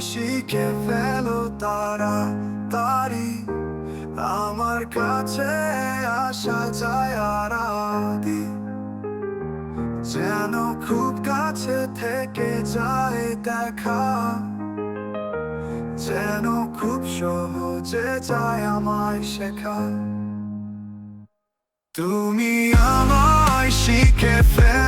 শিখে ফেলো তারা তারি আমার কাছে আসা যায় আর আদি যেন খুব কাছে থেকে যায় দেখা। যেন খুব সহজে যায় আমায় শেখা। তুমি আমায় শিখে ফেলো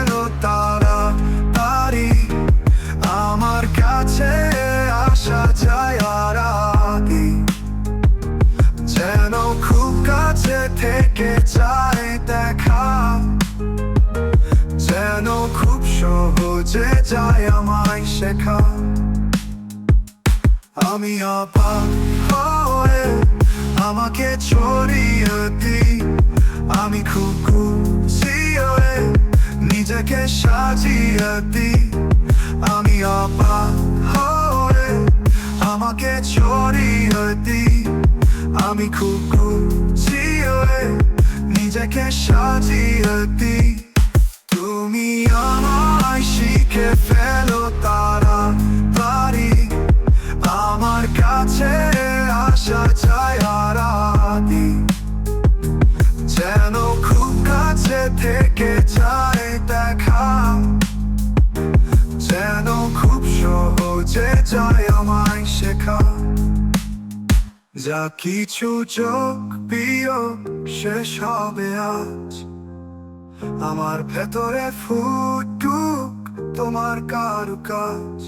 শেখা। আমি অবাক হয়ে আমাকে ছড়িয়ে দিই। আমি খুব খুশি হয়ে নিজেকে সাজিয়ে দিই। আমি অবাক হয়ে আমাকে ছড়িয়ে দিই। আমি খুব খুশি হয়ে নিজেকে সাজিয়ে দিই। তুমি আমায় শিখে ফেলো। যা কিছু চোখ প্রিয়, শেষ হবে আজ। আমার ভেতরে ফুটুক তোমার কারু কাজ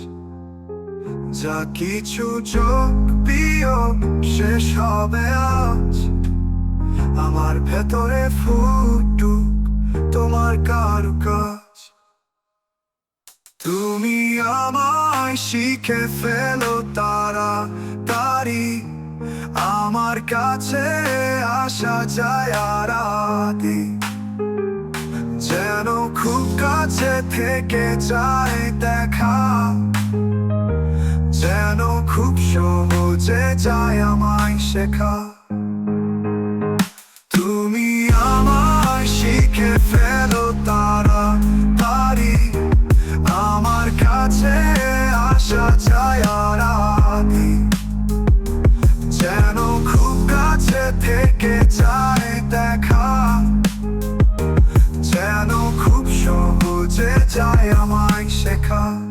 যা কিছু চোখ প্রিয়, শেষ হবে আজ। আমার ভেতরে ফুটুক তোমার কারু কাজ তুমি আমায় শিখে ফেলো তারা তারি আমার কাছে আসা যায় আর আদি। যেন খুব কাছে থেকে যায় দেখা। যেন খুব সহজে যায় আমায় শেখা। তুমি আমার শিখে ফেলো তারা তারি আমার কাছে আসা যায় অনেকে চায় যেন খুব সহজে যায় আমায় শেখা